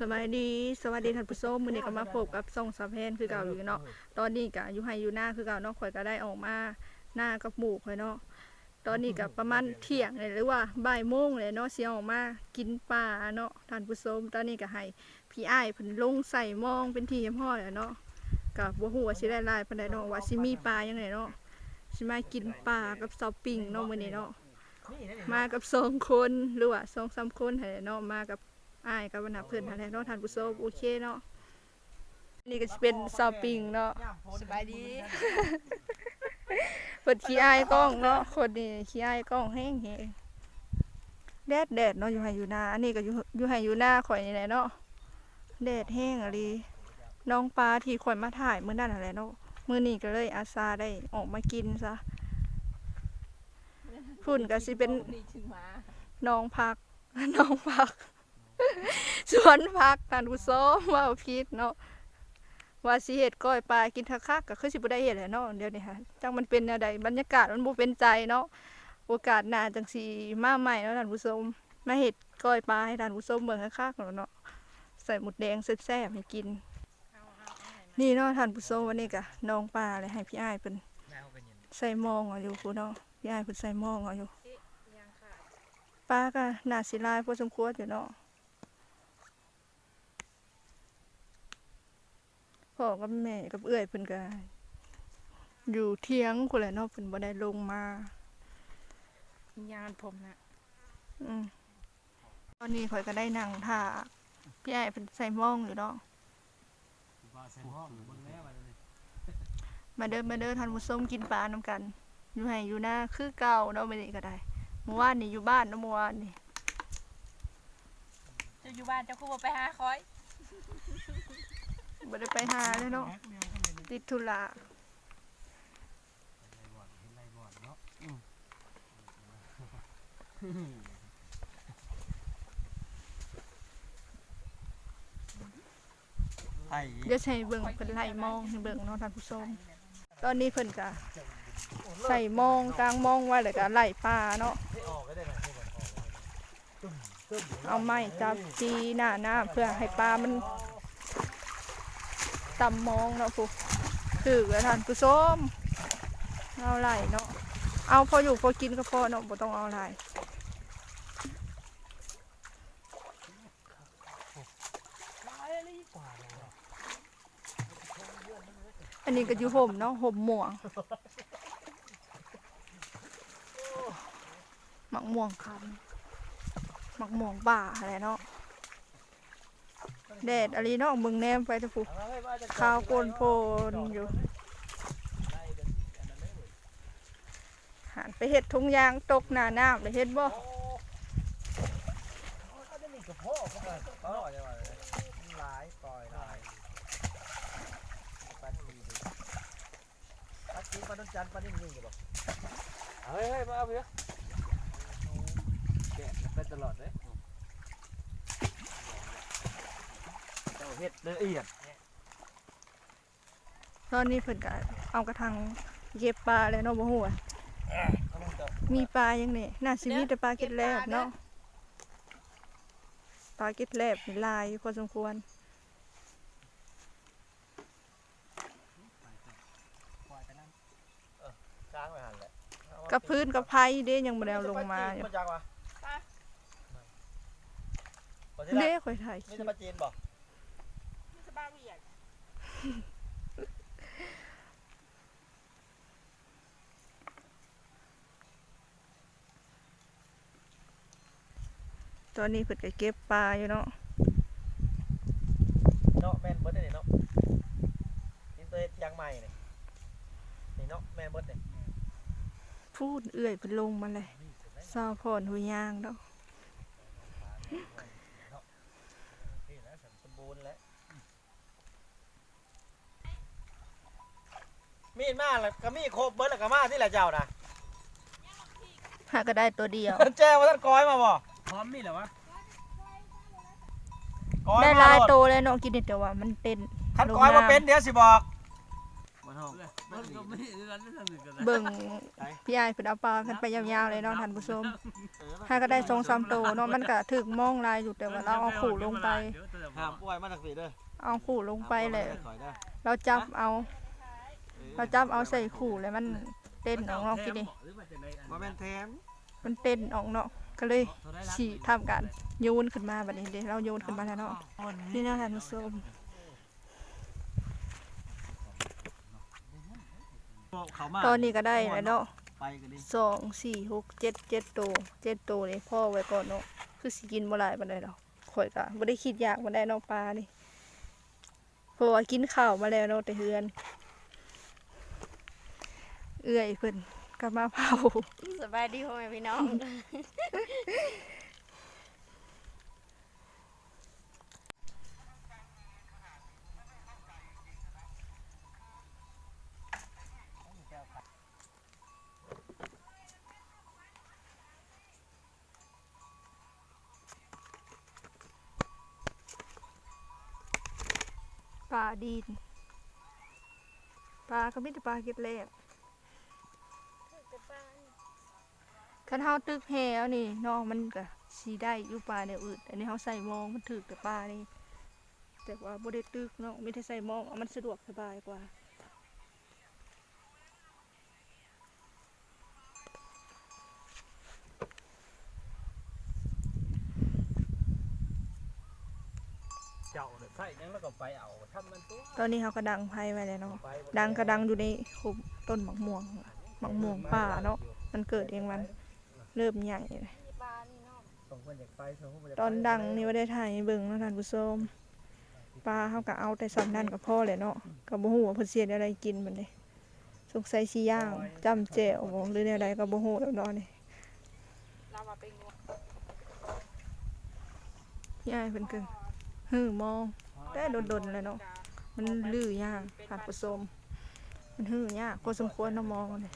สบายดีสวัสดีท่านผู้ชมมื้อนี้ก็มาพบกับส่งสาวแพนคือเก่าอยู่เนาะตอนนี้ก็อยู่ไห้อยู่หน้าคือเก่าเนาะข่อยก็ได้ออกมาหน้ากับหมู่ข่อยเนาะตอนนี้ก็ประมาณเที่ยงเลยหรือว่าบ่ายโมงเลยเนาะเสิออกมากินปลาเนาะท่านผู้ชมตอนนี้ก็ให้พี่อ้ายเพิ่นลงใส่มองเป็นที่เรียบร้อยแล้วเนาะก็บ่ฮู้ว่าสิได้หลายปานใดเนาะว่าสิมีปลายังไงเนาะสิมากินปลากับซอปปิ้งเนาะมื้อนี้เนาะมากับสองคนหรือว่าสองสามคนหั่นแหละเนาะมากับ อ้ายกับวรรณเพิ่นหั่นแหละเนาะท่านผู้ชมโอเคเนาะนี่ก็สิเป็นซอปปิ้งเนาะสบายดีเปิดขี้อายกล้องเนาะคนนี้ขี้อายกล้องแห้งแฮงแดดแดดเนาะอยู่ไห้อยู่นาอันนี้ก็อยู่อยู่ไห้อยู่หน้าข่อยนี่แหละเนาะแดดแห้งอะไรน้องปลาที่ข่อยมาถ่ายมื้อนั้นอะไรเนาะมื้อนี้ก็เลยอาสาได้ออกมากินซะพุ่นก็สิเป็นนี่ถึงมาน้องพักน้องพัก สวนพักท่านผู้ชมว่าพิษเนาะว่าสิเฮ็ดก้อยปลากินคักๆก็คือสิบ่ได้เฮ็ดแหละเนาะเดี๋ยวนี้ค่ะจังมันเป็นแนวใดบรรยากาศมันบ่เป็นใจเนาะโอกาสหน้าจังสิมาใหม่เนาะท่านผู้ชมมาเฮ็ดก้อยปลาให้ท่านผู้ชมเบิ่งคักๆเนาะใส่หมุดแดงแซ่บๆให้กิน นี่เนาะท่านผู้ชมวันนี้ก็น้องปลาเลยให้พี่อ้ายเพิ่นใส่หมองเอาอยู่พู้นเนาะพี่อ้ายเพิ่นใส่หมองเอาอยู่ปลาก็น่าสิลายพอสมควรอยู่เนาะ พ่อกับแม่กับเอื้อยเพิ่นก็อยู่เที่ยงคนแหละเนาะเพิ่นบ่ได้ลงมา ยานผมนะอืมตอนนี้ข่อยก็ได้นั่งท่าพี่ไอ้ายเพิ่นใส่หม่องอยู่เนาะมาเด้อมาเด้อท่านผู้ชมกินปลานํกัน อยู่ให้อยู่หน้าคือเก่าเนาะมื้อนี้ก็ได้เมื่อวานนี่อยู่บ้านเนาะเมื่อวานนี่ เจะอยู่บ้านเจ้าคู่ไปหาคอย บ่ได้ไปหาเลยเนาะติดธุระไอ้เดี๋ยวใช้เบิ่งเพิ่นไล่มองให้เบิ่งเนาะท่านผู้ชมตอนนี้เพิ่นก็ใส่มองกลางมองไว้แล้วก็ไล่ปลาเนาะออกก็ได้ไหมเอาไม้จับจีหน้าหน้าเพื่อให้ปลามัน ต่ำมองเนาะผู้ถือแล้วท่านผู้ชมเอาไหลเนาะเอาพออยู่พอกินก็พอเนาะบ่ต้องเอาไหลอันนี้ก็อยู่ห่มเนาะห่มหมวงหมักม่วงคำหมักม่วงป่าอะไรเนาะ แดดอะไรเนาะมึงแนมไปเถอะผูข้าวโกนโพนอยู่หันไปเห็ดทุงยางตกหน้าน้ำเลยเห็ดบ่ปลาดทีปัดทีปัดต้นจันทร์ปัดนี่นี่จะบอกเฮ้ยเฮ้ยมาเอาเพื่อแกะไปตลอดเลย เจ้าเฮ็ดละเอียดตอนนี้เพิ่นก็เอากระทังเก็บปลาเลยเนาะบ่ฮู้ว่ามีปลายังนี่น่าสิมีแต่ปลาเก็ดแลบเนาะปลาเก็ดแลบนี่หลายอยู่พอสมควรช้างไปหันแหละกับพื้นกับไผ่เด้ยังบ่ได้เอาลงมาอยู่มาจากวะเด้ค่อยถ่ายคนี่ลิจะปมาจีนบอก นี่จะบ้าเวียนตอนนี้เพิ่นก็เก็บปลาอยู่เนาะเนาะแม่นเบิดนี่เนาะนี่ตัวยังใหม่นี่นี่เนาะแม่นเบิดนี่พูดเอื้อยเพิ่นลงมาเลยซาวพรหูยางเนาะนี่นะสันสมบูรณ์แล้ว มีดมาแล้วก็มีดครบเบิดแล้วก็มาที่แหละเจ้านะหาก็ได้ตัวเดียว แจ้งว่าท่านก้อยมาบ่พร้อมมีเหรอวะก้อยได้มาหลายโลดโตเลยเนาะกินแต่ว่ามันเป็นคันก้อยมาเป็นเดี๋ยวสิบอกมันก็ไม่ได้นั่นนั่นกันนะเบิ่งพี่อ้ายเพิ่นเอาปลาขึ้นไปยาวๆเลยเนาะท่านผู้ชมถ้าก็ได้สองสามโตเนาะมันก็ถึกมองลายอยู่แต่ว่าเราเอาขู่ลงไปเดี๋ยวแต่ห้ามป่วยมาจากสีเด้อเอาขู่ลงไปเลยถอยเด้อเราจับเอา เราจับเอาใส่ขู่แล้วมันเต้นออกนอกทีนี้มาเป็นแถมมันเต้นออกนอกก็เลยฉีทำการโยนขึ้นมาแบบนี้เดี๋ยวเราโยนขึ้นมาแล้วเนาะนี่นะท่านผู้ชมเขามาตอนนี้ก็ได้แล้วเนาะไปกันดิสองสี่หกเจ็ดเจ็ดตัวเจ็ดตัวนี่พ่อไว้ก่อนเนาะคือสิกินบ่หลายปานใดดอกข่อยก็บ่ได้คิดอยากบ่ได้เนาะปลานี่เพราะว่ากินข้าวมาแล้วเนาะแต่เฮือน เอื้อยเพิ่นก็มาเผาสบายดีพ่อแม่พี่น้อง ปลาดีนปลาก็มีแต่ปลาเก็บแรก คันเฮาตึกแหวนี่เนาะมันก็สิได้อยู่ปลาแนวอื่นอันนี้เฮาใส่หมองมันถึกแต่ปลานี่แต่ว่าบ่ได้ตึกเนาะมีแต่ใส่หมองเอามันสะดวกสบายกว่าเจ้าเนี่ยใส่ยังแล้วก็ไปเอาทำมันตัวตอนนี้เขาก็ดังไพ่ไว้แล้วเนาะไปดังก็ดังอยู่ในคุมต้นมะม่วงมะม่วงป่าเนาะ มันเกิดเองมัน เริ่มใหญ่เลยส่งคนอยากไปส่งคนอยากไปตอนดังนี่ว่าได้ถ่ายให้เบิ่งเนาะท่านผู้ชมปลาเขาก็เอาแต่สำนั่นกับพ่อเลยเนาะกับบ่ฮู้ว่าเพิ่นเสียอะไรกินมันนี่สงสัยสิย่างจำแจ่วบ่หรือแนวใดก็บ่ฮู้แล้วเนาะนี่เรามาเป็นงูพี่อ้ายเพิ่นก็ฮื้อมองแต่ดนๆเลยเนาะมันลื้อยากท่านผู้ชมมันฮื้อยากพอสมควรเนาะมองนี่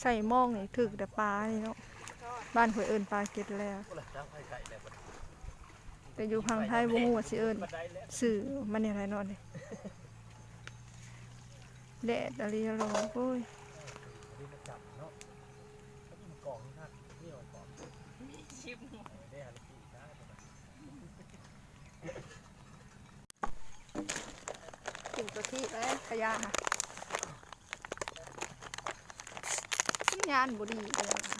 ใส่มองนี่ถึกแต่ปลานี่เนาะบ้านข่อยเอิ้นปลาเก็ดแล้ว แต่อยู่พังไทยบ่ฮู้ว่าสิเอิ้นสื่อมันอย่างไรเนอนนี่แดดอะไรร้อนี่นะนี่เอากล่องชิมได้หันสีได้กินตัวที่เอ้ยขยะค่ะ ญญาณบ่ดีกันแล้วค่ะ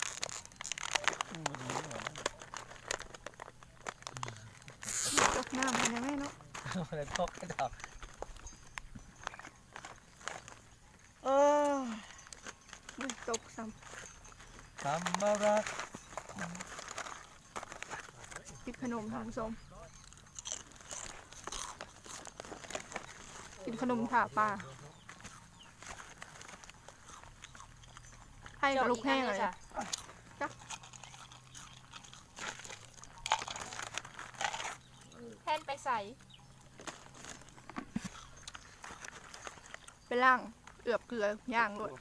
ตกน้ำมันยังไงเนาะอะไรพกให้ดอกเอออุ้ยตกซ้ทำมารักำกินขนมท่านผู้ชมกินขนมถาปลา ให้กับลูกแห้งเลยแทนไปใส่ไปล่างเอือบเกลือย่างด้วย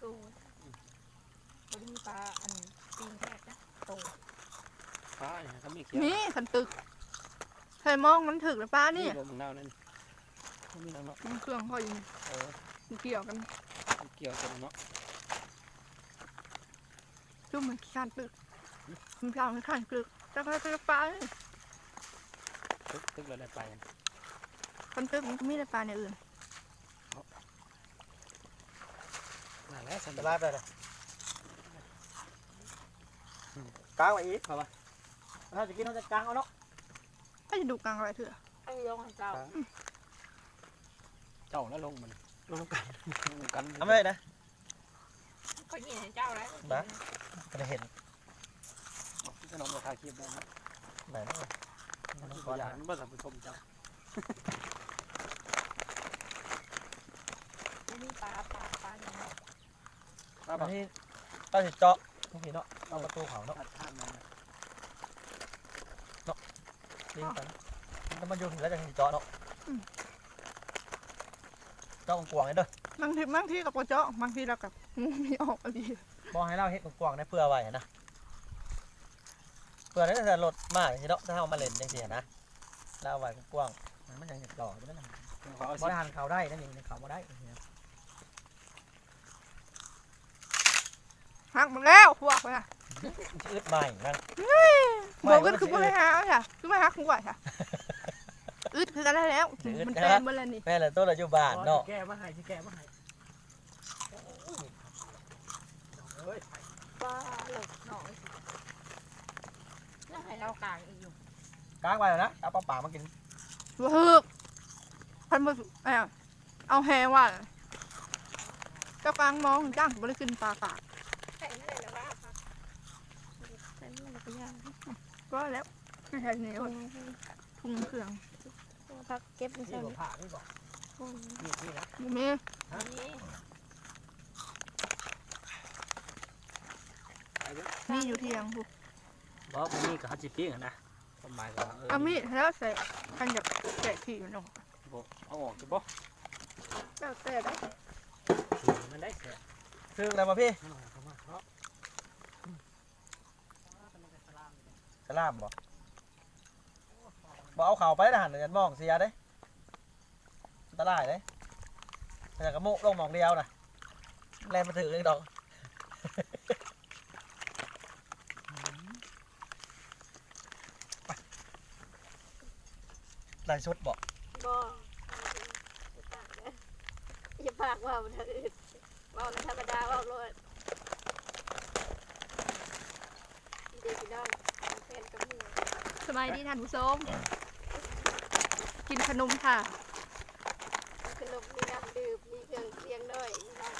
กูบริมีปลาอันปีนแคบนะโตป้าเนี่ยเขามีเขียวนี่ขันตึกเคยมองมันถึกหรือป้านี่บ่มึงเน่านั่นเขามีน้ำเนาะมันเครื่องเขาอยู่เออมันเกี่ยวกันมันเกี่ยวกันเนาะ จุ่มมันขี้ขันตึกมันเกี่ยวมันขันตึกจะไปไปปลานี่ตึกตึกเราได้ไปขันตึกมันก็มีแต่ปลาในอื่นนั่นแหละสันจะดาลาไปเลยกางไว้อีกเขาปะถ้าจะกินเขาจะกางเอาเนาะก็จะดูกลางอะไรเถอะไอ้ลงของเจ้าเจ้าแล้วลงมันลงกันลงกันทำไม่ได้นะ เขายินให้เจ้าแล้วบ้าไม่ได้เห็นขนมราคาคีบได้นะไหนเนาะขออย่างบ่สัมผัสเจ้าบริมีปลาปลาปลาอย่างนี้ป้าตบออนกที่ตอนที่เจาะทุกทีเนาะเอาประตูเขาเนาะอัดท่านมันลิงกันแล้วมันอยู่ถึงแล้วจะเจาะเนาะเจาะกวางๆเลยเด้อบางทีบางทีกับโปเจาะบางทีเรากับมีออกอะไรบอกให้เราเฮ็ดกวางๆได้เพื่อไว้นะเพื่อได้แต่รถมากทีเนาะถ้าเอามาเล่นจังซี่นะเราเอาไว้กว้างๆมันยังหล่ออยู่นั่นน่ะขอเอาบสิริหารเขาได้นั่นเองเขาบ่ได้หักหมดแล้วพวกไปอะชืดใหม่นั่นบอกกันคือบ่ให้หาเอาค่ะคือมาหาของกว่าค่ะ อึดคือกันแล้ว มันแปลนเมื่อไรนี่แม่ละตัวละอยู่บ้านเนาะแก้มาให้แก้มาให้ป้าหลบหน่อยน่าให้เรากลางอีกอยู่กลางไว้แล้วนะเอาปลาป่ามากินว่าฮึบพันบ่เอาเอาแฮว่าเจ้ากลางมองจ้างบ่ได้ขึ้นปลากาใส่ไม่ได้แล้วว่าใส่ไม่ได้แล้วก็ยางก็แล้วไม่ใช่เหนียวทุ่งเครื่อง พักเก็บในนี่เช้าบ่ผ่านี่บ่นี่นี่นะบ่มีนี้มีอยู่เที่ยงพุกบอกนี่ก็ฮัจิปิ้งนะความหมายก็เออเอามีดแล้วใส่คันอยากแกะขี้มันออกเอาออกจะบ่แล้วแต่ได้มันได้แค่ถึงแล้วมาพี่สลามบ่ บ่เอาเข่าไปนะหันเงินมองเสียเด้อันตรายเด้แต่กระโมกลงหมองเดียวนะแรงมาถือเลยดอกไปได้ชุดบ่บ่อย่าปากว่ามันอื่นว่าธรรมดาว่าโลดดีพี่น้องแฟนกับมือสบายดีท่านผู้ชม กินขนมค่ะ ขนมมีน้ำดื่มมีเครื่องเคียงด้วยพี่น้อง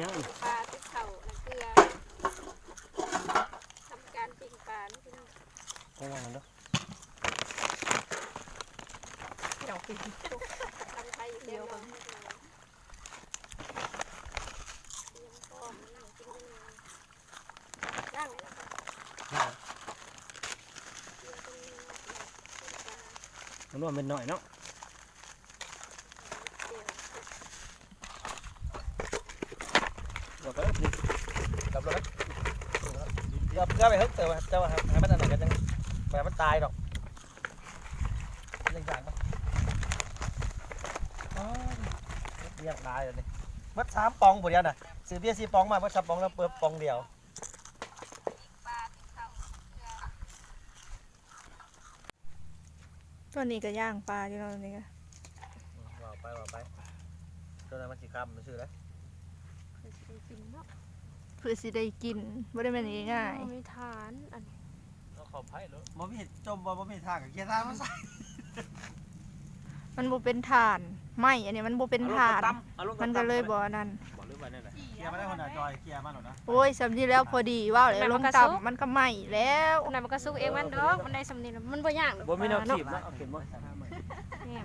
ยัง ปลาติ๊กเข่าน้ำเกลือทำการปิ้งปลานะพี่น้องก็ว่ามันเด้อเดี๋ยวกินทำไทยเดียวกันเตรียมพร้อมนั่งกินกันเลยนั่งเลยนะคะเตรียมกันเลย ปิ้งปลามันว่าเป็นหน่อยเนาะเตรียมบอกก็นี่รับรถนะเดี๋ยเพื่อไปฮึกเตอเจ้าให้มันอันไหนกันยังไปมันตายดอกเล่นจางปะเรียกได้เลยมัดสามปองผู้เดียวน่ะซื้อเบี้ยสี่ปองมามัดสามปองแล้วเปิดปองเดียว ตอนนี้ก็ย่างปลาอยู่ตอนนี้ก็ว่าไปว่าไปตัวนั้นมันสีคำมันชื่ออะไรเคยสิได้กินเนาะเพื่อสิได้กินบ่ได้แม่นง่ายมีฐานอันเราขอไพ่เลยบ่มีจมบ่บ่มีทางกับเกียร์ทางมันใส่ๆมันบ่เป็นถ่านไหมอันนี้มันบ่เป็นถ่าน มันก็เลยบ่นั่น ละเกียร์มาได้คนหน่ะจอยเกียร์มาหน่อยนะโอ้ยสำนีแล้วพอดีว่าเลยลงต่ำมันก็ไหมแล้วอันนั้นมันก็สุกเองมันดอกมันได้สำเนียงมันบ่ยากบ่มีแนวขีบนะเอาเข็มบ่แหม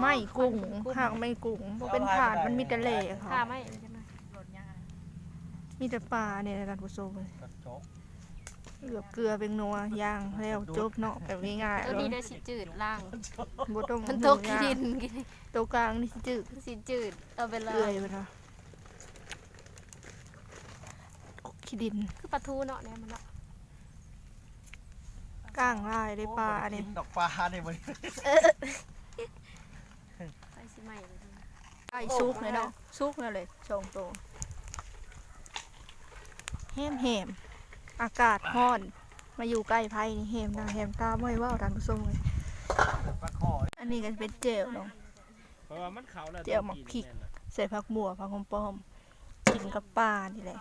ไหมกุ้งหากไม่กุ้งบ่เป็นถ่านมันมีแต่เหล่เขาข้าไม่ใช่ไหมมีแต่ปลาเนี่ยท่านผู้ชมกระจกเหลือบเกลือเป็นนัวย่างแล้วจบเนาะแบบง่ายๆตัวเลนี้ยได้สิจืดล่าง บ่ต้องมันตกขี้ดินกินตัวกลางนี่สิจืดสิจืดเอาไปเลเกลือยไปเนาะ ขี้ดินคือปลาทูเนาะเนี่ยมันเนาะก้างลายได้ปลาเนี่ยดอกปลาเนี่ยมันไปสิใหม่เลยไก่ซุกเลยเนาะซุกนั่นเลยสองตัวแฮมแฮมอากาศร้อน มาอยู่ใกล้ไผ่นี่แฮมหน้าแฮมตาไม่ว่าท่านผู้ชมเลยปลาคออันนี้ก็เป็นเจลเนาะเพราะว่ามันเขาแล้วเดี๋ยวหมักพริกใส่ผักบัวผักหอมป้อมกินกับปลานี่แหละ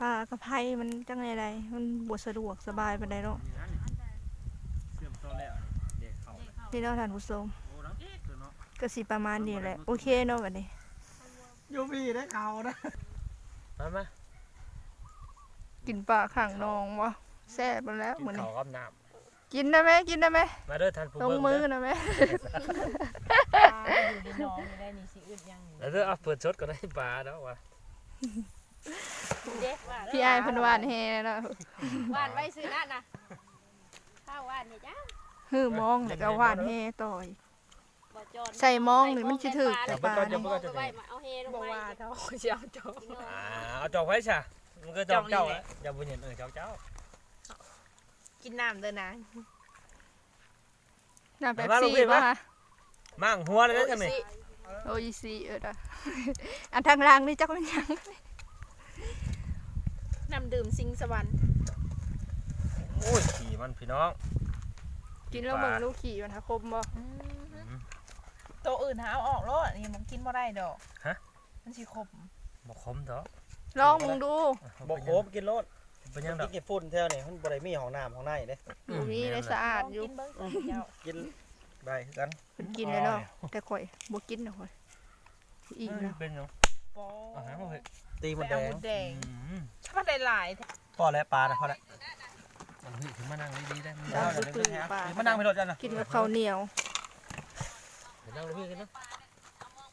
ปลากับไผ่มันจังไงไรมันบวสะดวกสบายปานใดเนาะเสื่อมตัวแล้วเด็กเขานี่เนาะท่านผู้ชมโอ้น้องเอ๊ะเนาะก็สิประมาณนี้แหละ โอเคเนาะวันนี้ยูพี่ได้เขานะมามากินปลาข้างนองวะแซ่บมาแล้วกินมื้อนี้ข้าวกับน้กินได้ไหมกินได้ไหมำมาเด้อท่านผู้ลงเบิ่งมือเด้อนะไหมอยู่ในหน้องอยู่ได้นี่สิอึดยังอยู่แล้วเด้อเอาเปิดชดก็ได้ปลาแล้วว่ะ เด้พี่อายเพิ่นหวานแฮเนาะว่านไว้ซื้อนั่นนะข้าวว่านเนี่ยจ้าฮือมองแล้วก็หวานแฮต่อย บ่จอนใส่มองนี่มันสิถึกแต่ปลาเดี๋นี่ยวเอาไว้มาเอาเฮลงบ่ไปว่าเท่าเจ้าจอกอ่าเอาจอกไว้ซะมันก็จอกเจ้าอะอย่าบ่เห็นเออจอกเจ้า กินน้ำเด้อนะน้ำแป๊บมาลูกซี่พี่ป่ะมาคะมั่งหัวเลยนะจังนี่ โอ้ยซีเออนะอันทางล่างนี่จักมันยัง น้ำดื่มสิงสวรรค์โอ้ยขี่มันพี่น้อง กินแล้วเบิ่งลูกขี่มันฮะคมบ่อืมตัวอื่นหาเอาออกแล้วอันนี่มันกินบ่ได้ดอกฮะ มันสิขมบ่คมดอกลองมึงดูบอกโคมกินรถเป็นยังดกิอนกกี่ฝุ่นแถวนี่มันบ่ได้มีห้องน้ำห้องในเด้อยู่นี่ได้สะอาดอยู่กินเบิ่งสิเจ้ากินได้คือกันเพิ่นกินเลยเนาะแต่ข่อยบ่กินนะข่อยอิ่มแล้วเป็นยัง ปออาหารบ่เผ็ดตีไปมันแดเอาหงมูแดงอืมชอบได้หลายแท้พอแล้วปลานะพอแล้วมันเฮ้ยถึงมานั่งดีๆได้มันจ้าได้คือปลามานั่งไปรถจ้ะนะกินกับข้าวเหนียวเดี๋ยวนั่งลงพี่กันนะ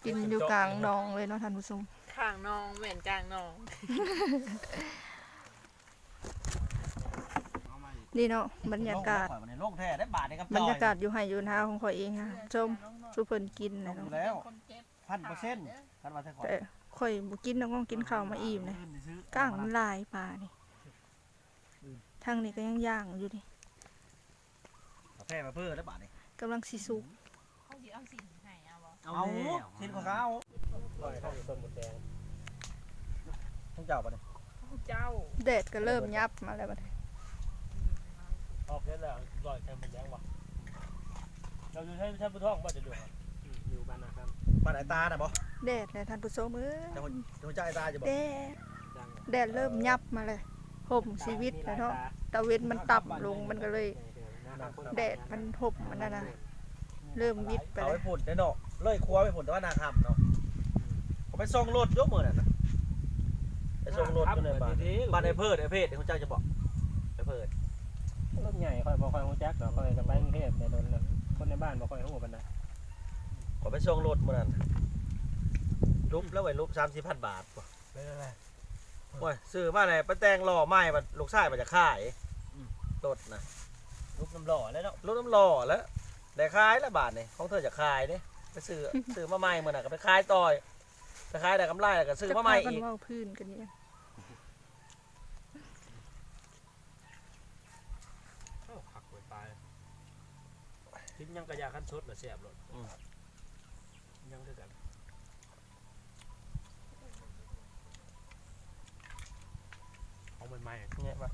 กินอยู่กลางหนองเลยเนาะท่านผู้ชมข้างน้องแม่นกลางน้อง นี่เนาะบรรยากาศในโลกแท้ได้บาทในกับบรรยากาศอยู่ไห้อยู่นาของข่อยเองค่ะชมสุเพิ่นกินนะอเนาะยู่แล้วพันเปอร์เซ็นต์พันมาใส่ขอแต่ ข่อยบ่กินน้องกินข้าวมาอิ่มเลยก้างมันลายปลานี่ทางนี้ก็ยังย่างอยู่นี่แพ้มาเพื่อได้บาทนี่กำลังสิสุกเขาสิเอาสิให้เอาบ่เอาทิ้นของเขาปล่อยให้ต้นหมดแดงต้องเจ้าปะเนี่ยเจ้าแดดก็เริ่มยับมาแล้วบัดนี้ออกได้แล้วลอยแค่มันแดงว่ะเราอยู่ใช้ใช้ผู้ท้องบ่จะดูครับอยู่บ้านนะครั บบ้านไอ้ตาน่ะบ่แดดเลยท่านผู้ชมเอ้ยเจ้าเจ้าเจ้าไอ้ตาจะบ่แดดแดดเริ่มยับมาเลยห่มชีวิตแล้วเนาะตะเวนมันต่ำลงมันก็เลย แดดมันห่มมันนั่นนะเริ่มวิดไปเอาเลไปยผุดเด้อเนาะเลยครัวไปผุดแต่ว่านาคำเนาะผมไปส่งรถยกมือน่ะนะไปส่งรถอยู่ในบ้านบ้านไอ้เพิดไอ้เพศเดี๋ยวคุณเจ้าจะบอกไอ้เพิดรถใหญ่ค่อยบ่ค่อยฮู้จักดอกค่อยจะไปกรุงเทพแต่โดนนั้นคนในบ้านบ่ค่อยฮู้ปานใด ผมไปส่งรถมื่อนั้นรูปแล้วไว้รูปสามสี่พันบาทบ่ไม่เป็นไรโอ้ยซื้อมาไหนไปแต่งหล่อไม้บัดลูกชายมันจะขายรถนะรูปน้ำหล่อแล้วเนาะรถน้ำหล่อแล้วได้ขายแล้วบาทนี่ของเธอจะขายเนี่ยไปซื้อซื้อมาใหม่มื่อน่ะก็ไปขายต่อยไปขายได้กำไรแล้วก็ซื้อจะมาใหพาม่กันอีกเว่าพื้นกันเนี่ยผักไว้ตายกินยังกระยาขั้นชดหรือเสียบรถยังด้วยกัน เอาใหม่เนี่ยมา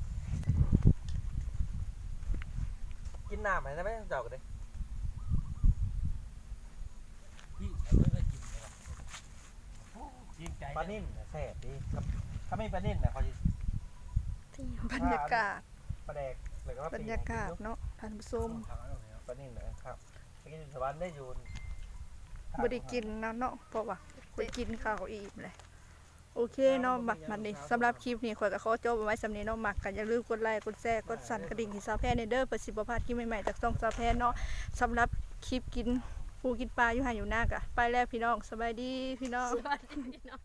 กินน้ำไหมได้ไหมเจ้ากันเลยพี่เอกเลยปลานิ่มน่ะแซ่บดีครับถ้าไม่ปลานิ่มนะเขาจะบรรยากาศปลาแดกแล้วก็บรรยากาศเนาะท่านผู้ชมปลานิ่มนะครับไปกินอยู่สวรรค์ได้อยู่บ่ได้กินนะเนาะเพราะว่าไปกินข้าวอิ่มเลย โอเคเนาะบัดมันนี่สำหรับคลิปนี้ข่อยก็ขอจบเอาไว้สำนี้เนาะมักกันอย่าลืมกดไลค์กดแชร์กดสั่นกระดิ่งที่ซาวแพนในเด้อเพื่อสิบ่พลาดคลิปใหม่ๆจากซ่องซาวแพนเนาะสำหรับคลิปกินปูกินปลาอยู่ห่างอยู่หน้ากะไปแล้วพี่น้องสบายดีพี่น้อง สวัสดีพี่น้อง